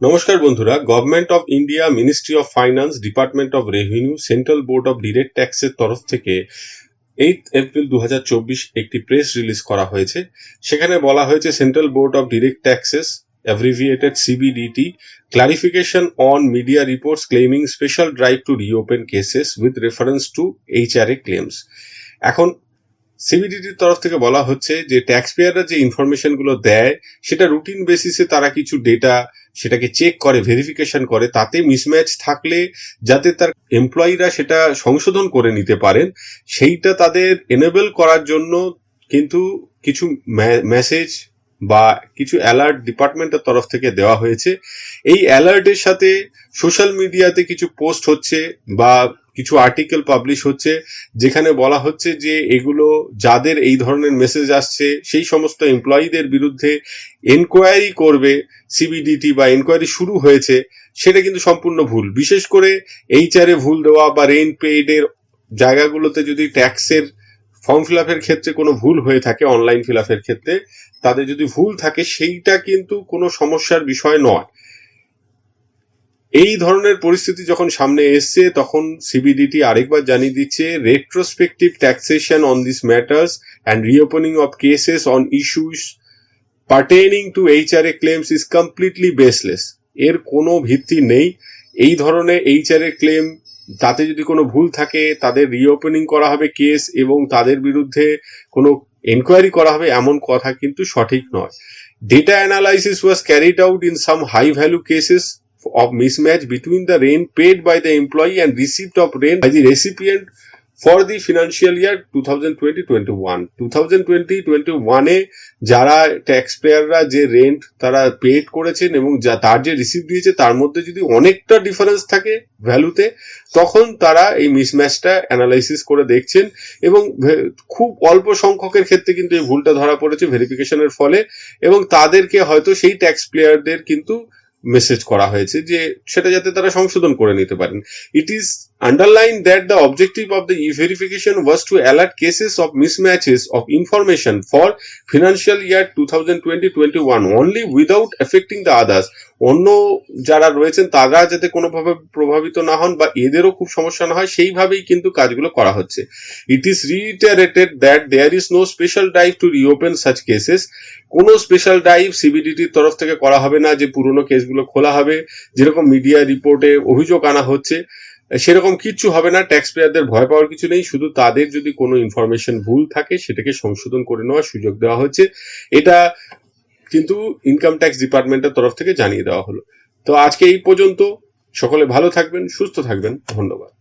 নমস্কার বন্ধুরা government of India ministry of finance department of revenue central board of direct ট্যাক্সের তরফ থেকে এইট এপ্রিল দুহাজার চব্বিশ একটি প্রেস রিলিজ করা হয়েছে। সেখানে বলা হয়েছে central board of direct taxes abbreviated CBDT clarification on media reports claiming special drive to reopen cases with reference to HRA claims এখন সিবিডিটির তরফ থেকে বলা হচ্ছে যে ট্যাক্স পেয়াররা যে ইনফরমেশনগুলো দেয়, সেটা রুটিন বেসিসে তারা কিছু ডেটা সেটাকে চেক করে ভেরিফিকেশন করে, তাতে মিসম্যাচ থাকলে যাতে তার এমপ্লয়িরা সেটা সংশোধন করে নিতে পারেন, সেইটা তাদের এনেবল করার জন্য কিন্তু কিছু মেসেজ বা কিছু অ্যালার্ট ডিপার্টমেন্টের তরফ থেকে দেওয়া হয়েছে। এই অ্যালার্টের সাথে সোশ্যাল মিডিয়াতে কিছু পোস্ট হচ্ছে বা কিছু আর্টিকেল পাবলিশ হচ্ছে, যেখানে বলা হচ্ছে যে এগুলো যাদের এই ধরনের মেসেজ আসছে, সেই সমস্ত এমপ্লয়ীদের বিরুদ্ধে এনকোয়ারি করবে সিবিডিটি বা এনকোয়ারি শুরু হয়েছে, সেটা কিন্তু সম্পূর্ণ ভুল। বিশেষ করে এইচআর ভুল দেওয়া বা রেন্ট পেইডের জায়গাগুলোতে যদি ট্যাক্সের ফর্ম ফিল আপের ক্ষেত্রে কোনো ভুল হয়ে থাকে অনলাইন ফিল আপের ক্ষেত্রে, তাদের যদি ভুল থাকে, সেইটা কিন্তু কোনো সমস্যার বিষয় নয়। এই ধরনের পরিস্থিতি যখন সামনে এসছে, তখন সিবিডিটি আরেকবার জানিয়ে দিচ্ছে retrospective taxation on this matters and reopening of cases on issues pertaining to HRA claims is completely baseless এর কোনো ভিত্তি নেই। এই ধরনের এইচআরএ ক্লেম তাতে যদি কোনো ভুল থাকে, তাদের রিওপেনিং করা হবে কেস এবং তাদের বিরুদ্ধে কোনো এনকোয়ারি করা হবে, এমন কথা কিন্তু সঠিক নয়। Data analysis was carried out in some high value cases of mismatch between the rent paid by the employee and receipt of rent by the recipient for the financial year 2020-21 2020-21 এ যারা tax পেয়াররা যে rent তারা paid করেছেন এবং যা, তার যে receive দিয়েছে, তার মধ্যে যদি অনেকটা ডিফারেন্স থাকে ভ্যালুতে তখন তারা এই মিসম্যাচটা অ্যানালাইসিস করে দেখছেন এবং খুব অল্প সংখ্যকের ক্ষেত্রে কিন্তু এই ভুলটা ধরা পড়েছে ভেরিফিকেশনের ফলে এবং তাদেরকে হয়তো সেই ট্যাক্স প্লেয়ারদের কিন্তু মেসেজ করা হয়েছে যে সেটা যাতে তারা সংশোধন করে নিতে পারেন। It is the e verification was to alert cases of mismatches of information for financial year two thousand twenty twenty one only without affecting the others অন্য যারা রয়েছেন, তারা যাতে কোনোভাবে প্রভাবিত না হন বা এদেরও খুব সমস্যা না হয়, সেইভাবেই কিন্তু কাজগুলো করা হচ্ছে। It is reiterated that there is no special drive to reopen such cases কোনো স্পেশাল ড্রাইভ সিবিডিটির তরফ থেকে করা হবে না যে পুরনো কেসগুলো খোলা হবে। যেরকম মিডিয়া রিপোর্টে অভিযোগ আনা হচ্ছে। সেরকম কিচ্ছু হবে না। ট্যাক্স পেয়ারদের ভয় পাওয়ার কিছু নেই। শুধু তাদের যদি কোনো ইনফরমেশন ভুল থাকে, সেটাকে সংশোধন করে নেওয়ার সুযোগ দেওয়া হচ্ছে এটা কিন্তু ইনকাম ট্যাক্স ডিপার্টমেন্টের তরফ থেকে জানিয়ে দেওয়া হলো। তো আজকে এই পর্যন্ত। সকলে ভালো থাকবেন, সুস্থ থাকবেন। ধন্যবাদ।